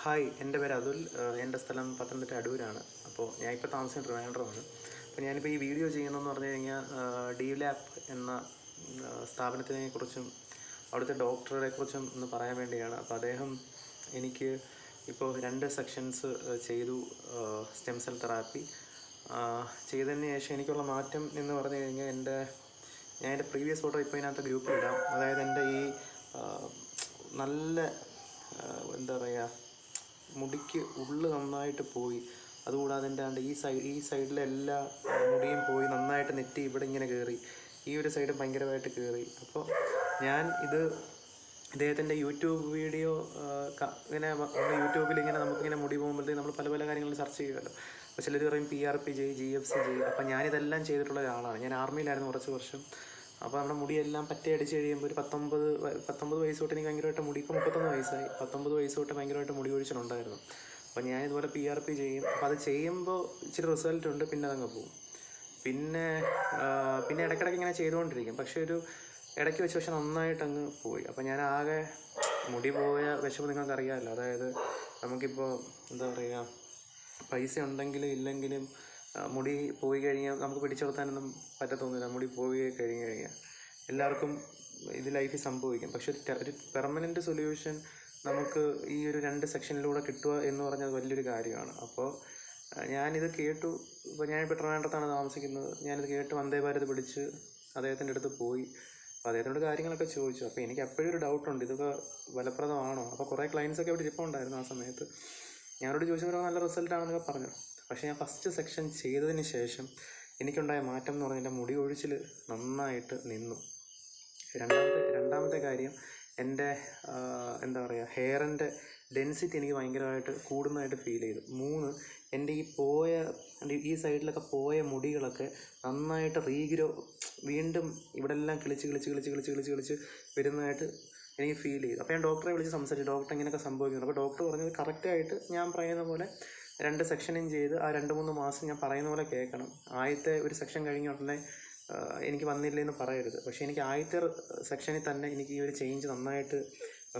Hi എന്റെ പേര് അതുൽ എന്റെ സ്ഥലം പത്തനംതിട്ട അടൂരാണ്. അപ്പോൾ ഞാൻ ഇപ്പോൾ താമസിക്കുന്ന ട്രിവാൻഡ്രമാണ്. അപ്പോൾ ഞാനിപ്പോൾ ഈ വീഡിയോ ചെയ്യുന്നതെന്ന് പറഞ്ഞു കഴിഞ്ഞാൽ ഡി ലാബ് എന്ന സ്ഥാപനത്തിനെ കുറിച്ചും അവിടുത്തെ ഡോക്ടറെ കുറിച്ചും ഒന്ന് പറയാൻ വേണ്ടിയാണ്. അപ്പോൾ അദ്ദേഹം എനിക്ക് ഇപ്പോൾ രണ്ട് സെക്ഷൻസ് ചെയ്തു സ്റ്റെം സെൽ തെറാപ്പി. ചെയ്തതിന് ശേഷം എനിക്കുള്ള മാറ്റം എന്ന് പറഞ്ഞു കഴിഞ്ഞാൽ എന്റെ ഞാൻ എന്റെ പ്രീവിയസ് ഫോട്ടോ ഇപ്പോൾ ഇതിനകത്ത് ഗ്രൂപ്പിലിടാം. അതായത് എന്റെ ഈ നല്ല മുടിക്ക് ഉള്ള് നന്നായിട്ട് പോയി. അതുകൂടാതെ എന്റെ ആണ്ട് ഈ സൈഡ് ഈ സൈഡിലെ എല്ലാ മുടിയും പോയി നന്നായിട്ട് നെറ്റി ഇവിടെ ഇങ്ങനെ കയറി ഈ ഒരു സൈഡ് ഭയങ്കരമായിട്ട് കയറി അപ്പോൾ ഞാൻ ഇത് ഇദ്ദേഹത്തിന്റെ യൂട്യൂബ് വീഡിയോ ഇങ്ങനെ യൂട്യൂബിൽ ഇങ്ങനെ നമുക്കിങ്ങനെ മുടി പോകുമ്പോഴത്തേക്ക് നമ്മൾ പല പല കാര്യങ്ങൾ സെർച്ച് ചെയ്യുമല്ലോ. അപ്പോൾ ചിലർ പറയും P R P J G F C J അപ്പോൾ ഞാനിതെല്ലാം ചെയ്തിട്ടുള്ള ഒരാളാണ്. ഞാൻ ആർമിയിലായിരുന്നു കുറച്ച് വർഷം. അപ്പോൾ നമ്മുടെ മുടിയെല്ലാം പറ്റി അടിച്ച് കഴിയുമ്പോൾ ഒരു പത്തൊമ്പത് പത്തൊമ്പത് വയസ്സ് തൊട്ട് എനിക്ക് ഭയങ്കരമായിട്ട് മുടി ഇപ്പോൾ മുപ്പത്തൊന്ന് വയസ്സായി. പത്തൊമ്പത് വയസ്സ് തൊട്ട് ഭയങ്കരമായിട്ട് മുടി ഒഴിച്ചിട്ടുണ്ടായിരുന്നു അപ്പോൾ ഞാൻ ഇതുപോലെ പി ആർ പി ചെയ്യും. അപ്പോൾ അത് ചെയ്യുമ്പോൾ ഇച്ചിരി റിസൾട്ട് ഉണ്ട് പിന്നെ അതങ്ങ് പോകും. പിന്നെ പിന്നെ ഇടയ്ക്കിടയ്ക്ക് ഇങ്ങനെ ചെയ്തുകൊണ്ടിരിക്കും. പക്ഷേ ഒരു ഇടയ്ക്ക് വെച്ച് പക്ഷെ നന്നായിട്ട് അങ്ങ് പോയി. അപ്പോൾ ഞാൻ ആകെ മുടി പോയ വിഷമം നിങ്ങൾക്ക് അറിയാമല്ലോ. അതായത് നമുക്കിപ്പോൾ എന്താ പറയുക പൈസ ഉണ്ടെങ്കിലും ഇല്ലെങ്കിലും മുടി പോയി കഴിഞ്ഞാൽ നമുക്ക് പിടിച്ചു നിർത്താനൊന്നും പറ്റത്തൊന്നുമില്ല. മുടി പോയി കഴിഞ്ഞു കഴിഞ്ഞാൽ എല്ലാവർക്കും ഇത് ലൈഫിൽ സംഭവിക്കും. പക്ഷെ ഒരു പെർമനന്റ് സൊല്യൂഷൻ നമുക്ക് ഈ ഒരു രണ്ട് സെക്ഷനിലൂടെ കിട്ടുക എന്ന് പറഞ്ഞാൽ വലിയൊരു കാര്യമാണ്. അപ്പോൾ ഞാനിത് കേട്ടു. ഇപ്പോൾ ഞാനിപ്പോൾ ട്രിവാൻഡ്രത്താണ് താമസിക്കുന്നത്. ഞാനിത് കേട്ട് വന്ദേ ഭാരത് പിടിച്ച് അദ്ദേഹത്തിന്റെ അടുത്ത് പോയി. അപ്പോൾ അദ്ദേഹത്തിനോട് കാര്യങ്ങളൊക്കെ ചോദിച്ചു. അപ്പോൾ എനിക്ക് എപ്പോഴും ഒരു ഡൗട്ടുണ്ട് ഇതൊക്കെ ഫലപ്രദമാണോ? അപ്പോൾ കുറേ ക്ലയൻസൊക്കെ അവിടെ ഇരിപ്പുണ്ടായിരുന്നു ആ സമയത്ത്. ഞാനോട് ചോദിച്ചപ്പോൾ നല്ല റിസൾട്ടാണെന്നൊക്കെ പറഞ്ഞു. പക്ഷേ ഞാൻ ഫസ്റ്റ് സെക്ഷൻ ചെയ്തതിന് ശേഷം എനിക്കുണ്ടായ മാറ്റം എന്ന് പറഞ്ഞാൽ എന്റെ മുടി ഒഴിച്ചിൽ നന്നായിട്ട് നിന്നു. രണ്ടാമത്തെ രണ്ടാമത്തെ കാര്യം എന്റെ എന്താ പറയുക ഹെയറിന്റെ ഡെൻസിറ്റി എനിക്ക് ഭയങ്കരമായിട്ട് കൂടുന്നതായിട്ട് ഫീൽ ചെയ്തു. മൂന്ന് എന്റെ ഈ പോയ ഈ സൈഡിലൊക്കെ പോയ മുടികളൊക്കെ നന്നായിട്ട് റീഗ്രോ വീണ്ടും ഇവിടെ എല്ലാം കിളിച്ച് കിളിച്ച് കിളിച്ച് കിളിച്ച് കിളിച്ച് കിളിച്ച് വരുന്നതായിട്ട് എനിക്ക് ഫീൽ ചെയ്തു. അപ്പോൾ ഞാൻ ഡോക്ടറെ വിളിച്ച് സംസാരിച്ചു. ഡോക്ടർ ഇങ്ങനെയൊക്കെ സംഭവിക്കുന്നു അപ്പോൾ ഡോക്ടർ പറഞ്ഞത് കറക്റ്റായിട്ട് ഞാൻ പറയുന്ന പോലെ രണ്ട് സെക്ഷനും ചെയ്ത് ആ രണ്ട് മൂന്ന് മാസം ഞാൻ പറയുന്ന പോലെ കേൾക്കണം. ആദ്യത്തെ ഒരു സെക്ഷൻ കഴിഞ്ഞ ഉടനെ എനിക്ക് വന്നില്ല എന്ന് പറയരുത്. പക്ഷേ എനിക്ക് ആദ്യത്തെ സെക്ഷനിൽ തന്നെ എനിക്ക് ഈ ഒരു ചേഞ്ച് നന്നായിട്ട്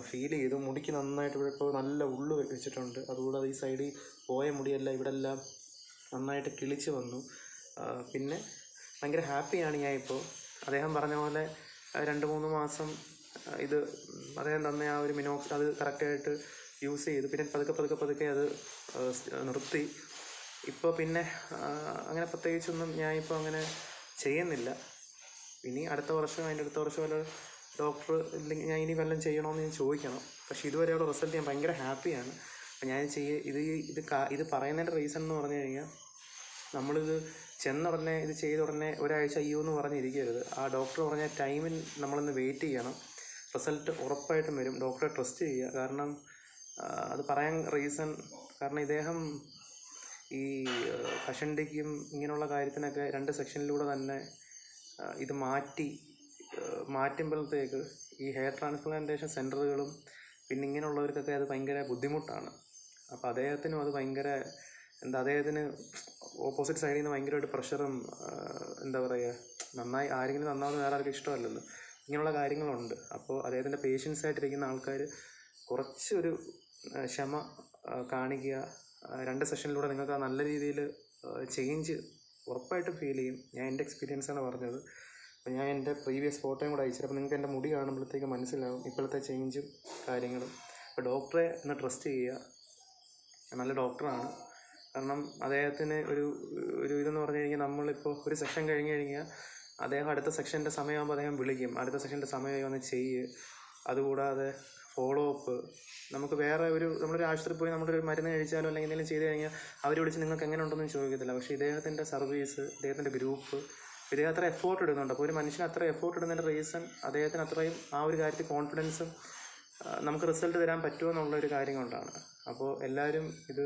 ഫീൽ ചെയ്തു. മുടിക്ക് നന്നായിട്ട് ഇവിടെ ഇപ്പോൾ നല്ല ഉള്ളു വെച്ചിട്ടുണ്ട്. അതുകൂടാതെ ഈ സൈഡിൽ പോയ മുടിയെല്ലാം ഇവിടെ എല്ലാം നന്നായിട്ട് കിളിച്ച് വന്നു. പിന്നെ ഭയങ്കര ഹാപ്പിയാണ് ഞാൻ ഇപ്പോൾ അദ്ദേഹം പറഞ്ഞ പോലെ രണ്ട് മൂന്ന് മാസം ഇത് അദ്ദേഹം തന്ന ആ ഒരു മിനോക്സ് അത് കറക്റ്റായിട്ട് യൂസ് ചെയ്ത് പിന്നെ പതുക്കെ പതുക്കെ പതുക്കെ അത് നിർത്തി. ഇപ്പോൾ പിന്നെ അങ്ങനെ പ്രത്യേകിച്ചൊന്നും ഞാനിപ്പോൾ അങ്ങനെ ചെയ്യുന്നില്ല. ഇനി അടുത്ത വർഷം അതിന്റെ അടുത്ത വർഷം വല്ല ഡോക്ടർ ഇല്ലെങ്കിൽ ഞാൻ ഇനി വല്ലതും ചെയ്യണമെന്ന് ഞാൻ ചോദിക്കണം. പക്ഷേ ഇതുവരെയുള്ള റിസൾട്ട് ഞാൻ ഭയങ്കര ഹാപ്പിയാണ് അപ്പം ഞാൻ ചെയ്യ ഇത് ഇത് ഇത് പറയുന്നതിന്റെ റീസൺ എന്ന് പറഞ്ഞു കഴിഞ്ഞാൽ നമ്മളിത് ചെന്നുടനെ ഇത് ചെയ്ത ഉടനെ ഒരാഴ്ച അയ്യോ എന്ന് പറഞ്ഞിരിക്കരുത്. ആ ഡോക്ടർ പറഞ്ഞ ടൈമിൽ നമ്മളൊന്ന് വെയിറ്റ് ചെയ്യണം. റിസൾട്ട് ഉറപ്പായിട്ടും വരും. ഡോക്ടറെ ട്രസ്റ്റ് ചെയ്യുക. കാരണം അത് പറയാൻ റീസൺ കാരണം ഇദ്ദേഹം ഈ കഷണ്ടിക്കും ഇങ്ങനെയുള്ള കാര്യത്തിനൊക്കെ രണ്ട് സെക്ഷനിലൂടെ തന്നെ ഇത് മാറ്റി മാറ്റുമ്പോഴത്തേക്ക് ഈ ഹെയർ ട്രാൻസ്പ്ലാന്റേഷൻ സെന്ററുകളും പിന്നെ ഇങ്ങനെയുള്ളവർക്കൊക്കെ അത് ഭയങ്കര ബുദ്ധിമുട്ടാണ്. അപ്പോൾ അദ്ദേഹത്തിനും അത് ഭയങ്കര എന്താ അദ്ദേഹത്തിന് ഓപ്പോസിറ്റ് സൈഡിൽ നിന്ന് ഭയങ്കരമായിട്ട് പ്രഷറും എന്താ പറയുക നന്നായി ആരെങ്കിലും നന്നാവുന്ന വേറെ ആർക്കും ഇഷ്ടമല്ലല്ലോ. ഇങ്ങനെയുള്ള കാര്യങ്ങളുണ്ട്. അപ്പോൾ അദ്ദേഹത്തിന്റെ പേഷ്യൻസ് ആയിട്ടിരിക്കുന്ന ആൾക്കാർ കുറച്ചൊരു ക്ഷമ കാണിക്കുക രണ്ട് സെഷനിലൂടെ നിങ്ങൾക്ക് ആ നല്ല രീതിയിൽ ചേഞ്ച് ഉറപ്പായിട്ടും ഫീൽ ചെയ്യും. ഞാൻ എന്റെ എക്സ്പീരിയൻസ് ആണ് പറഞ്ഞത്. അപ്പോൾ ഞാൻ എന്റെ പ്രീവിയസ് ഫോട്ടോയും കൂടെ അയച്ചു അപ്പോൾ നിങ്ങൾക്ക് എന്റെ മുടി കാണുമ്പോഴത്തേക്ക് മനസ്സിലാവും ഇപ്പോഴത്തെ ചേഞ്ചും കാര്യങ്ങളും. അപ്പോൾ ഡോക്ടറെ ഒന്ന് ട്രസ്റ്റ് ചെയ്യുക. നല്ല ഡോക്ടറാണ് കാരണം അദ്ദേഹത്തിന് ഒരു ഒരു ഇതെന്ന് പറഞ്ഞു കഴിഞ്ഞാൽ നമ്മളിപ്പോൾ ഒരു സെഷൻ കഴിഞ്ഞ് കഴിഞ്ഞാൽ അദ്ദേഹം അടുത്ത സെക്ഷന്റെ സമയമാകുമ്പോൾ അദ്ദേഹം വിളിക്കും. അടുത്ത സെക്ഷന്റെ സമയമായി വന്ന് ചെയ്യ്. അതുകൂടാതെ ഫോളോ അപ്പ് നമുക്ക് വേറെ ഒരു നമ്മളൊരു ആശുപത്രി പോയി നമ്മളൊരു മരുന്ന് കഴിച്ചാലോ അല്ലെങ്കിൽ എന്തെങ്കിലും ചെയ്ത് കഴിഞ്ഞാൽ അവർ വിളിച്ച് നിങ്ങൾക്ക് എങ്ങനെ ഉണ്ടെന്ന് ചോദിക്കത്തില്ല. പക്ഷേ ഇദ്ദേഹത്തിന്റെ സർവീസ് ഇദ്ദേഹത്തിന്റെ ഗ്രൂപ്പ് ഇദ്ദേഹം അത്ര എഫോർട്ട് ഇടുന്നുണ്ട്. അപ്പോൾ ഒരു മനുഷ്യൻ അത്ര എഫോർട്ട് ഇടുന്നതിന്റെ റീസൺ അദ്ദേഹത്തിന് അത്രയും ആ ഒരു കാര്യത്തിൽ കോൺഫിഡൻസും നമുക്ക് റിസൾട്ട് തരാൻ പറ്റുമോ എന്നുള്ള ഒരു കാര്യം കൊണ്ടാണ്. അപ്പോൾ എല്ലാവരും ഇത്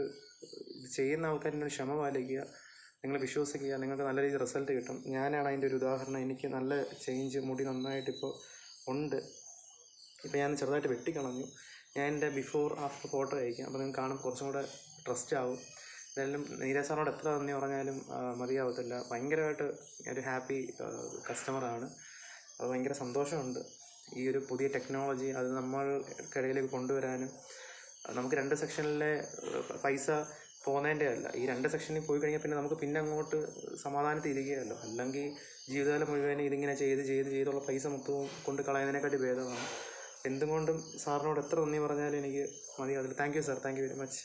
ചെയ്യുന്ന ആൾക്കാരിന്റെ ഒരു ക്ഷമ പാലിക്കുക നിങ്ങൾ വിശ്വസിക്കുക നിങ്ങൾക്ക് നല്ല രീതിയിൽ റിസൾട്ട് കിട്ടും. ഞാനാണ് അതിന്റെ ഒരു ഉദാഹരണം. എനിക്ക് നല്ല ചേഞ്ച് മുടി നന്നായിട്ടിപ്പോൾ ഉണ്ട്. ഇപ്പോൾ ഞാൻ ചെറുതായിട്ട് വെട്ടിക്കളഞ്ഞു. ഞാൻ എന്റെ ബിഫോർ ആഫ്റ്റർ ഫോട്ടോ അയക്കാം. അപ്പോൾ നിങ്ങൾക്ക് കാണുമ്പോൾ കുറച്ചും കൂടെ ട്രസ്റ്റ് ആവും. എന്തായാലും നീര സാറിനോട് എത്ര നന്ദി പറഞ്ഞാലും മതിയാവത്തില്ല. ഭയങ്കരമായിട്ട് ഒരു ഹാപ്പി കസ്റ്റമറാണ് അത് ഭയങ്കര സന്തോഷമുണ്ട്. ഈ ഒരു പുതിയ ടെക്നോളജി അത് നമ്മൾക്കിടയിലേക്ക് കൊണ്ടുവരാനും നമുക്ക് രണ്ട് സെക്ഷനിലെ പൈസ പോകുന്നതിന്റെ അല്ല. ഈ രണ്ട് സെക്ഷനിൽ പോയി കഴിഞ്ഞാൽ പിന്നെ നമുക്ക് പിന്നെ അങ്ങോട്ട് സമാധാനത്തിൽ ഇരിക്കുകയല്ലോ അല്ലെങ്കിൽ ജീവിതകാലം മുഴുവൻ ഇതിങ്ങനെ ചെയ്ത് ചെയ്ത് ചെയ്തുള്ള പൈസ മൊത്തവും കൊണ്ട് കളയുന്നതിനെക്കാട്ടി ഭേദമാണ്. എന്തുകൊണ്ടും സാറിനോട് എത്ര നന്ദി പറഞ്ഞാലും എനിക്ക് മതിയാവില്ല thank you sir thank you very much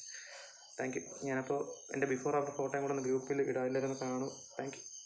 thank you ഞാനപ്പോൾ എന്റെ ബിഫോർ ആഫ്റ്റർ ഫോട്ടോയും കൂടെ ഒന്ന് ഗ്രൂപ്പിൽ ഇടാം. എല്ലാവരും ഒന്ന് കാണും. Thank you